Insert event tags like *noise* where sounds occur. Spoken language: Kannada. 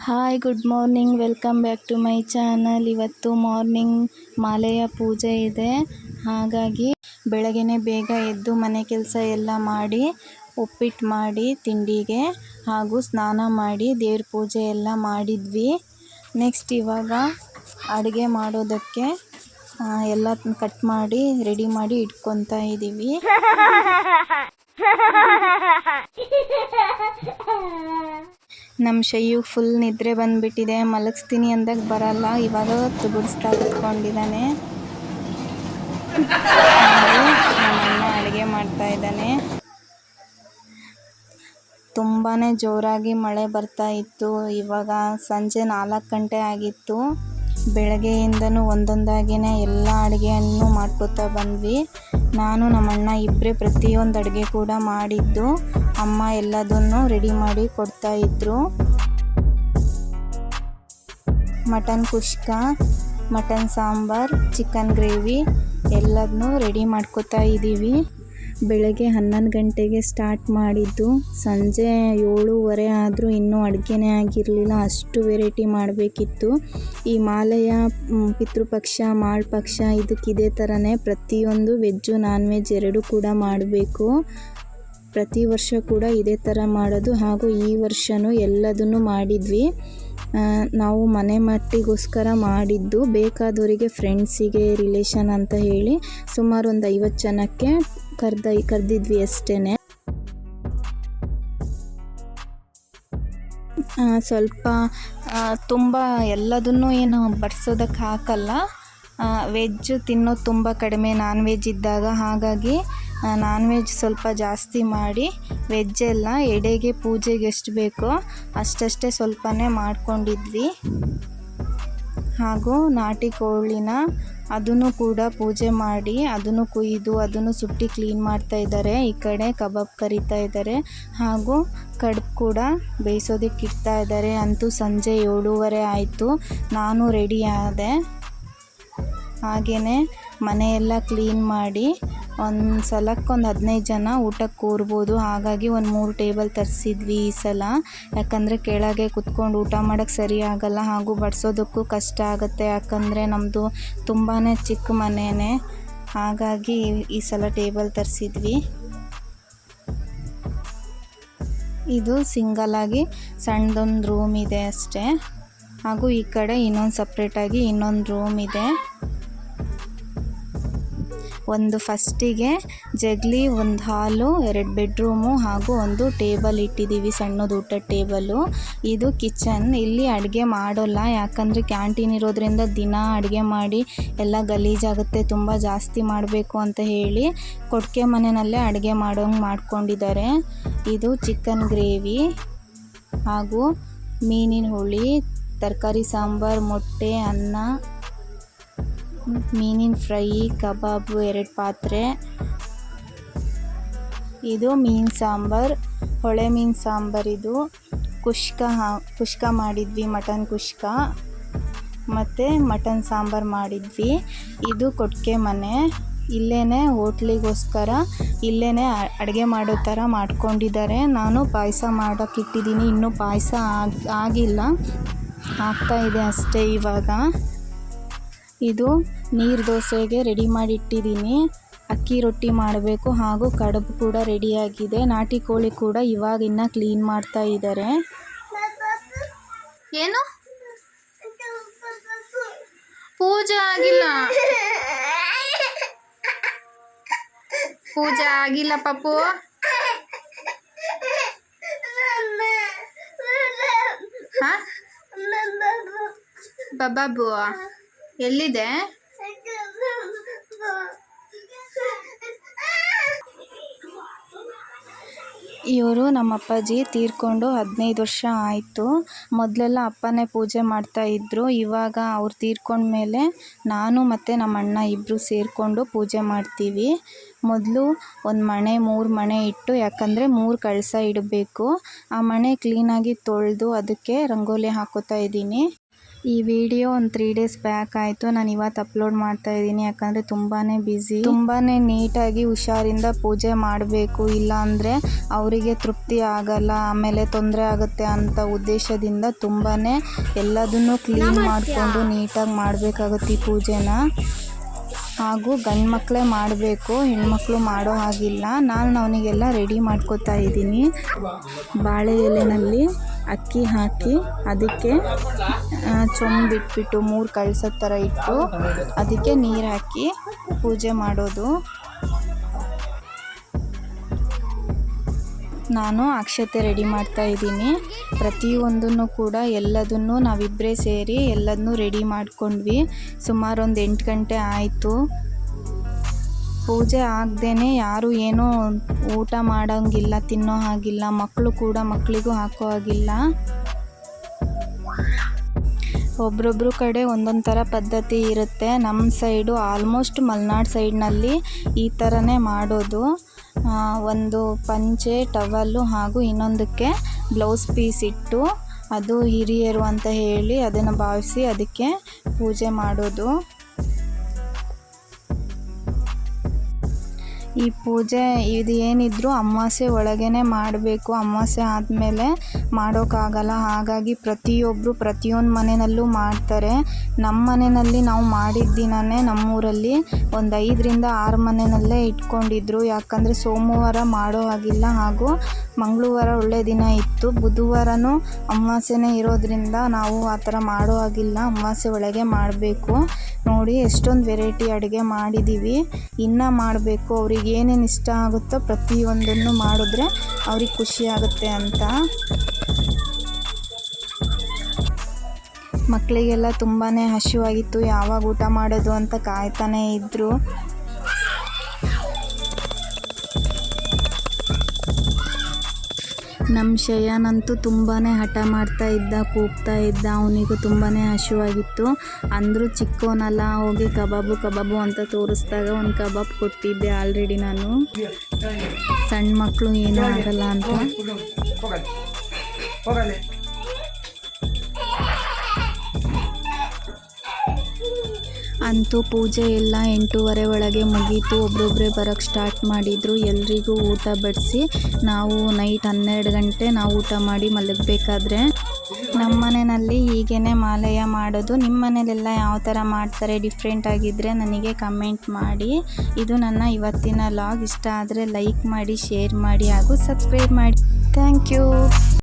Hi good morning. Welcome back to my channel. ಇವತ್ತು ಮಾರ್ನಿಂಗ್ ಮಾಲೆಯ ಪೂಜೆ ಇದೆ. ಹಾಗಾಗಿ ಬೆಳಗ್ಗೆ ಬೇಗ ಎದ್ದು ಮನೆ ಕೆಲಸ ಎಲ್ಲ ಮಾಡಿ ಉಪ್ಪಿಟ್ಟು ಮಾಡಿ ತಿಂಡಿಗೆ ಹಾಗೂ ಸ್ನಾನ ಮಾಡಿ ದೇವ್ರ ಪೂಜೆ ಎಲ್ಲ ಮಾಡಿದ್ವಿ. ನೆಕ್ಸ್ಟ್ ಇವಾಗ ಅಡುಗೆ ಮಾಡೋದಕ್ಕೆ ಎಲ್ಲ ಕಟ್ ಮಾಡಿ ರೆಡಿ ಮಾಡಿ ಇಟ್ಕೊತಾ ಇದ್ದೀವಿ *laughs* *laughs* *laughs* ನಮ್ಮ ಶೈಯು ಫುಲ್ ನಿದ್ರೆ ಬಂದ್ಬಿಟ್ಟಿದೆ. ಮಲಗಿಸ್ತೀನಿ ಅಂದಾಗ ಬರಲ್ಲ. ಇವಾಗ ತುಗುಡಿಸ್ತಾ ಕುತ್ಕೊಂಡಿದ್ದಾನೆ. ನಮ್ಮ ನಮ್ಮಣ್ಣ ಅಡುಗೆ ಮಾಡ್ತಾ ಇದ್ದಾನೆ. ತುಂಬಾ ಜೋರಾಗಿ ಮಳೆ ಬರ್ತಾ ಇತ್ತು. ಇವಾಗ ಸಂಜೆ ನಾಲ್ಕು ಗಂಟೆ ಆಗಿತ್ತು. ಬೆಳಗ್ಗೆಯಿಂದನೂ ಒಂದೊಂದಾಗಿನೇ ಎಲ್ಲ ಅಡುಗೆಯನ್ನು ಮಾಡ್ಕೋತಾ ಬಂದ್ವಿ. ನಾನು ನಮ್ಮಣ್ಣ ಇಬ್ಬರೇ ಪ್ರತಿಯೊಂದು ಅಡುಗೆ ಕೂಡ ಮಾಡಿದ್ದು. ಅಮ್ಮ ಎಲ್ಲದನ್ನು ರೆಡಿ ಮಾಡಿ ಕೊಡ್ತಾ ಇದ್ರು. Mutton kushka, mutton sambar chicken gravy ಎಲ್ಲದನ್ನೂ ರೆಡಿ ಮಾಡ್ಕೋತಾ ಇದ್ದೀವಿ ಬೆಳಗ್ಗೆ ಹನ್ನೊಂದು ಗಂಟೆಗೆ ಸ್ಟಾರ್ಟ್ ಮಾಡಿದ್ದು. ಸಂಜೆ ಏಳೂವರೆ ಆದರೂ ಇನ್ನೂ ಅಡುಗೆನೇ ಆಗಿರಲಿಲ್ಲ. ಅಷ್ಟು ವೆರೈಟಿ ಮಾಡಬೇಕಿತ್ತು. ಈ ಮಾಲೆಯ ಪಿತೃಪಕ್ಷ, ಮಾಳ್ಪಕ್ಷ ಇದಕ್ಕೆ ಇದೇ ಥರನೇ ಪ್ರತಿಯೊಂದು ವೆಜ್ಜು ನಾನ್ ವೆಜ್ ಎರಡೂ ಕೂಡ ಮಾಡಬೇಕು. ಪ್ರತಿ ವರ್ಷ ಕೂಡ ಇದೇ ಥರ ಮಾಡೋದು. ಹಾಗೂ ಈ ವರ್ಷವೂ ಎಲ್ಲದನ್ನು ಮಾಡಿದ್ವಿ. ನಾವು ಮನೆ ಮಟ್ಟಿಗೋಸ್ಕರ ಮಾಡಿದ್ದು. ಬೇಕಾದವರಿಗೆ ಫ್ರೆಂಡ್ಸಿಗೆ ರಿಲೇಷನ್ ಅಂತ ಹೇಳಿ ಸುಮಾರು ಒಂದು ಐವತ್ತು ಜನಕ್ಕೆ ಕರ್ದ, ಕರೆದಿದ್ವಿ ಅಷ್ಟೇ ಸ್ವಲ್ಪ ತುಂಬ ಎಲ್ಲದನ್ನು ಏನು ಬಡಿಸೋದಕ್ಕೆ ಹಾಕಲ್ಲ. ವೆಜ್ ತಿನ್ನೋದು ತುಂಬ ಕಡಿಮೆ ನಾನ್ ವೆಜ್ ಇದ್ದಾಗ ಹಾಗಾಗಿ ನಾನ್ ವೆಜ್ ಸ್ವಲ್ಪ ಜಾಸ್ತಿ ಮಾಡಿ ವೆಜ್ ಎಲ್ಲ ಎಡೆಗೆ ಪೂಜೆಗೆ ಎಷ್ಟು ಬೇಕೋ ಅಷ್ಟಷ್ಟೇ ಸ್ವಲ್ಪನೇ ಮಾಡ್ಕೊಂಡಿದ್ವಿ. ಹಾಗೂ ನಾಟಿ ಕೋಳಿನ ಅದನ್ನು ಕೂಡ ಪೂಜೆ ಮಾಡಿ, ಅದನ್ನು ಕುಯ್ದು, ಅದನ್ನು ಸುಟ್ಟಿ ಕ್ಲೀನ್ ಮಾಡ್ತಾ ಇದ್ದಾರೆ. ಈ ಕಡೆ ಕಬಾಬ್ ಕರಿತಾ ಇದ್ದಾರೆ. ಹಾಗೂ ಕಡುಬು ಕೂಡ ಬೇಯಿಸೋದಕ್ಕೆ ಇಡ್ತಾ ಇದ್ದಾರೆ. ಅಂತೂ ಸಂಜೆ ಏಳೂವರೆ ಆಯಿತು. ನಾನು ರೆಡಿ ಆದೆ. ಹಾಗೆಯೇ ಮನೆಯೆಲ್ಲ ಕ್ಲೀನ್ ಮಾಡಿ ಒಂದು ಸಲಕ್ಕೆ ಒಂದು ಹದಿನೈದು ಜನ ಊಟಕ್ಕೆ ಕೂರ್ಬೋದು. ಹಾಗಾಗಿ ಒಂದು ಮೂರು ಟೇಬಲ್ ತರಿಸಿದ್ವಿ ಈ ಸಲ. ಯಾಕಂದರೆ ಕೆಳಗೆ ಕುತ್ಕೊಂಡು ಊಟ ಮಾಡೋಕ್ಕೆ ಸರಿ ಹಾಗೂ ಬಡಿಸೋದಕ್ಕೂ ಕಷ್ಟ ಆಗುತ್ತೆ. ಯಾಕಂದರೆ ನಮ್ಮದು ತುಂಬಾ ಚಿಕ್ಕ ಮನೆಯೇ ಹಾಗಾಗಿ ಈ ಸಲ ಟೇಬಲ್ ತರಿಸಿದ್ವಿ. ಇದು ಸಿಂಗಲಾಗಿ ಸಣ್ಣದೊಂದು ರೂಮ್ ಇದೆ ಅಷ್ಟೇ. ಹಾಗೂ ಈ ಕಡೆ ಇನ್ನೊಂದು ಸಪ್ರೇಟಾಗಿ ಇನ್ನೊಂದು ರೂಮ್ ಇದೆ. ಒಂದು ಫಸ್ಟಿಗೆ ಜಗ್ಲಿ, ಒಂದು ಹಾಲು, ಎರಡು ಬೆಡ್ರೂಮು ಹಾಗೂ ಒಂದು ಟೇಬಲ್ ಇಟ್ಟಿದ್ದೀವಿ, ಸಣ್ಣದು ಊಟದ ಟೇಬಲು. ಇದು ಕಿಚನ್. ಇಲ್ಲಿ ಅಡುಗೆ ಮಾಡೋಲ್ಲ. ಯಾಕಂದರೆ ಕ್ಯಾಂಟೀನ್ ಇರೋದ್ರಿಂದ ದಿನ ಅಡುಗೆ ಮಾಡಿ ಎಲ್ಲ ಗಲೀಜಾಗುತ್ತೆ. ತುಂಬ ಜಾಸ್ತಿ ಮಾಡಬೇಕು ಅಂತ ಹೇಳಿ ಕೊಟ್ಟಿಗೆ ಮನೆಯಲ್ಲೇ ಅಡುಗೆ ಮಾಡೋಂಗೆ ಮಾಡ್ಕೊಂಡಿದ್ದಾರೆ. ಇದು ಚಿಕನ್ ಗ್ರೇವಿ ಹಾಗೂ ಮೀನಿನ ಹುಳಿ, ತರಕಾರಿ ಸಾಂಬಾರು, ಮೊಟ್ಟೆ, ಅನ್ನ ಮೀನಿನ ಫ್ರೈ, ಕಬಾಬು, ಎರಡು ಪಾತ್ರೆ. ಇದು ಮೀನು ಸಾಂಬಾರು, ಹೊಳೆ ಮೀನು ಸಾಂಬಾರು ಇದು. ಕುಷ್ಕ ಹಾ- ಕುಷ್ಕ ಮಾಡಿದ್ವಿ, ಮಟನ್ ಕುಷ್ಕ. ಮತ್ತು ಮಟನ್ ಸಾಂಬಾರು ಮಾಡಿದ್ವಿ. ಇದು ಕೊಟ್ಟಿಗೆ ಮನೆ. ಇಲ್ಲೇ ಹೋಟ್ಲಿಗೋಸ್ಕರ ಇಲ್ಲೇ ಅಡುಗೆ ಮಾಡೋ ಥರ ಮಾಡ್ಕೊಂಡಿದ್ದಾರೆ. ನಾನು ಪಾಯಸ ಮಾಡೋಕೆ ಇಟ್ಟಿದ್ದೀನಿ. ಇನ್ನೂ ಪಾಯಸ ಆಗಿ, ಆಗಿಲ್ಲ. ಆಗ್ತಾ ಇದೆ ಅಷ್ಟೇ ಇವಾಗ. ಇದು ನೀರು ದೋಸೆಗೆ ರೆಡಿ ಮಾಡಿ ಇಟ್ಟಿದ್ದೀನಿ ಅಕ್ಕಿ ರೊಟ್ಟಿ ಮಾಡಬೇಕು ಹಾಗೂ ಕಡುಬು ಕೂಡ ರೆಡಿಯಾಗಿದೆ ನಾಟಿ ಕೋಳಿ ಕೂಡ ಇವಾಗ ಇನ್ನು ಕ್ಲೀನ್ ಮಾಡ್ತಾ ಇದ್ದಾರೆ. ಏನು? ಪೂಜೆ ಆಗಿಲ್ಲ. ಪೂಜೆ ಆಗಿಲ್ಲ ಪಪ್ಪು. ಹಾ? ಬಬ್ಬಾಬು ಎಲ್ಲಿದೆ? ಇವರು ನಮ್ಮ ಅಪ್ಪಾಜಿ ತೀರ್ಕೊಂಡು ಹದಿನೈದು ವರ್ಷ ಆಯಿತು. ಮೊದಲೆಲ್ಲ ಅಪ್ಪನೇ ಪೂಜೆ ಮಾಡ್ತಾ ಇದ್ರು. ಇವಾಗ ಅವ್ರು ತೀರ್ಕೊಂಡ್ಮೇಲೆ ನಾನು ಮತ್ತು ನಮ್ಮ ಅಣ್ಣ ಇಬ್ಬರು ಸೇರಿಕೊಂಡು ಪೂಜೆ ಮಾಡ್ತೀವಿ. ಮೊದಲು ಒಂದು ಮಣೆ, ಮೂರು ಮಣೆ ಇಟ್ಟು, ಯಾಕಂದರೆ ಮೂರು ಕಳಸ ಇಡಬೇಕು. ಆ ಮಣೆ ಕ್ಲೀನಾಗಿ ತೊಳೆದು ಅದಕ್ಕೆ ರಂಗೋಲಿ ಹಾಕೋತಾ ಇದ್ದೀನಿ. ಈ ವಿಡಿಯೋ ಒಂದು ತ್ರೀ ಡೇಸ್ ಬ್ಯಾಕ್ ಆಯಿತು. ನಾನು ಇವತ್ತು ಅಪ್ಲೋಡ್ ಮಾಡ್ತಾ ಇದ್ದೀನಿ. ಯಾಕಂದರೆ ತುಂಬಾ ಬ್ಯುಸಿ ತುಂಬಾ ನೀಟಾಗಿ ಹುಷಾರಿಂದ ಪೂಜೆ ಮಾಡಬೇಕು. ಇಲ್ಲ ಅಂದರೆ ಅವರಿಗೆ ತೃಪ್ತಿ ಆಗಲ್ಲ, ಆಮೇಲೆ ತೊಂದರೆ ಆಗುತ್ತೆ ಅಂತ ಉದ್ದೇಶದಿಂದ ತುಂಬಾ ಎಲ್ಲದನ್ನು ಕ್ಲೀನ್ ಮಾಡಿಕೊಂಡು ನೀಟಾಗಿ ಮಾಡಬೇಕಾಗುತ್ತೆ ಈ ಪೂಜೆನ. ಹಾಗೂ ಗಂಡು ಮಕ್ಕಳೇ ಮಾಡಬೇಕು, ಹೆಣ್ಮಕ್ಳು ಮಾಡೋ ಹಾಗಿಲ್ಲ. ನಾನು ಅವನಿಗೆಲ್ಲ ರೆಡಿ ಮಾಡ್ಕೋತಾ ಇದ್ದೀನಿ. ಬಾಳೆ ಎಲೆನಲ್ಲಿ. ಅಕ್ಕಿ ಹಾಕಿ ಅದಕ್ಕೆ ಚೊಂಬ್ ಇಟ್ಬಿಟ್ಟು ಮೂರು ಕಳ್ಸೋ ಥರ ಇಟ್ಟು ಅದಕ್ಕೆ ನೀರು ಹಾಕಿ ಪೂಜೆ ಮಾಡೋದು. ನಾನು ಅಕ್ಷತೆ ರೆಡಿ ಮಾಡ್ತಾ ಇದ್ದೀನಿ. ಪ್ರತಿಯೊಂದನ್ನು ಕೂಡ ಎಲ್ಲದನ್ನು ನಾವಿಬ್ಬರೇ ಸೇರಿ ಎಲ್ಲದನ್ನೂ ರೆಡಿ ಮಾಡ್ಕೊಂಡ್ವಿ. ಸುಮಾರು ಒಂದು ಎಂಟು ಗಂಟೆ ಆಯಿತು. ಪೂಜೆ ಆಗದೇನೆ ಯಾರು ಏನೂ ಊಟ ಮಾಡೋಂಗಿಲ್ಲ, ತಿನ್ನೋ ಹಾಗಿಲ್ಲ ಮಕ್ಕಳು ಕೂಡ ಮಕ್ಕಳಿಗೂ ಹಾಕೋ ಹಾಗಿಲ್ಲ. ಒಬ್ರೊಬ್ರು ಕಡೆ ಒಂದೊಂದು ಥರ ಪದ್ಧತಿ ಇರುತ್ತೆ. ನಮ್ಮ ಸೈಡು ಆಲ್ಮೋಸ್ಟ್ ಮಲೆನಾಡು ಸೈಡ್ನಲ್ಲಿ ಈ ಥರನೇ ಮಾಡೋದು. ಒಂದು ಪಂಚೆ ಟವಲ್ಲು ಹಾಗೂ ಇನ್ನೊಂದಕ್ಕೆ ಬ್ಲೌಸ್ ಪೀಸ್ ಇಟ್ಟು ಅದು ಹಿರಿಯರು ಅಂತ ಹೇಳಿ ಅದನ್ನು ಭಾವಿಸಿ ಅದಕ್ಕೆ ಪೂಜೆ ಮಾಡೋದು. ಈ ಪೂಜೆ ಇದು ಏನಿದ್ರು ಅಮಾವಾಸ್ಯೆ ಒಳಗೇ ಮಾಡಬೇಕು. ಅಮಾವಾಸ್ಯೆ ಆದಮೇಲೆ ಮಾಡೋಕ್ಕಾಗಲ್ಲ. ಹಾಗಾಗಿ ಪ್ರತಿಯೊಬ್ಬರು ಪ್ರತಿಯೊಂದು ಮನೆಯಲ್ಲೂ ಮಾಡ್ತಾರೆ. ನಮ್ಮ ಮನೆಯಲ್ಲಿ ನಾವು ಮಾಡಿದ ದಿನವೇ ನಮ್ಮೂರಲ್ಲಿ ಒಂದು ಐದರಿಂದ ಆರು ಮನೆಯಲ್ಲೇ ಇಟ್ಕೊಂಡಿದ್ರು. ಯಾಕಂದರೆ ಸೋಮವಾರ ಮಾಡೋ ಹಾಗಿಲ್ಲ. ಹಾಗೂ ಮಂಗಳವಾರ ಒಳ್ಳೆ ದಿನ ಇತ್ತು. ಬುಧವಾರನೂ ಅಮಾವಾಸ್ಯೆನೇ ಇರೋದರಿಂದ ನಾವು ಆ ಥರ ಮಾಡೋ ಹಾಗಿಲ್ಲ. ಅಮಾವಾಸ್ಯೆ ಒಳಗೆ ಮಾಡಬೇಕು. ನೋಡಿ, ಎಷ್ಟೊಂದು ವೆರೈಟಿ ಅಡುಗೆ ಮಾಡಿದ್ದೀವಿ ಇನ್ನೂ ಮಾಡಬೇಕು. ಅವ್ರಿಗೆ ಏನೇನು ಇಷ್ಟ ಆಗುತ್ತೋ ಪ್ರತಿಯೊಂದನ್ನು ಮಾಡಿದ್ರೆ ಅವ್ರಿಗೆ ಖುಷಿ ಆಗುತ್ತೆ ಅಂತ. ಮಕ್ಕಳಿಗೆಲ್ಲ ತುಂಬಾ ಹಸಿವಾಗಿತ್ತು, ಯಾವಾಗ ಊಟ ಮಾಡೋದು ಅಂತ ಕಾಯ್ತಾನೆ ಇದ್ದರು ನಮ್ಮ ಶಯಾನಂತೂ ತುಂಬಾ ಹಠ ಮಾಡ್ತಾ ಇದ್ದ, ಕೂಗ್ತಾ ಇದ್ದ. ಅವನಿಗೂ ತುಂಬಾ ಹಸಿವಾಗಿತ್ತು. ಅಂದರೂ ಚಿಕ್ಕವನಲ್ಲ ಹೋಗಿ ಕಬಾಬು ಕಬಾಬು ಅಂತ ತೋರಿಸ್ದಾಗ ಒಂದು ಕಬಾಬ್ ಕೊಟ್ಟಿದ್ದೆ ಆಲ್ರೆಡಿ ನಾನು. ಸಣ್ಣ ಮಕ್ಕಳು ಏನೂ ಆಗಲ್ಲ ಅಂತ. ಅಂತೂ ಪೂಜೆ ಎಲ್ಲ ಎಂಟೂವರೆ ಒಳಗೆ ಮುಗೀತು. ಒಬ್ಬೊಬ್ಬರೇ ಬರೋಕ್ಕೆ ಸ್ಟಾರ್ಟ್ ಮಾಡಿದರು. ಎಲ್ರಿಗೂ ಊಟ ಬಡಿಸಿ ನಾವು ನೈಟ್ ಹನ್ನೆರಡು ಗಂಟೆ ನಾವು ಊಟ ಮಾಡಿ ಮಲಗಬೇಕಾದ್ರೆ. ನಮ್ಮ ಮನೆಯಲ್ಲಿ ಹೀಗೇ ಮಾಲೆಯ ಮಾಡೋದು. ನಿಮ್ಮ ಮನೇಲೆಲ್ಲ ಯಾವ ಥರ ಮಾಡ್ತಾರೆ? ಡಿಫ್ರೆಂಟ್ ಆಗಿದ್ದರೆ ನನಗೆ ಕಮೆಂಟ್ ಮಾಡಿ. ಇದು ನನ್ನ ಇವತ್ತಿನ ಲಾಗ್ ಇಷ್ಟ ಆದರೆ ಲೈಕ್ ಮಾಡಿ ಶೇರ್ ಮಾಡಿ ಹಾಗೂ ಸಬ್ಸ್ಕ್ರೈಬ್ ಮಾಡಿ. Thank you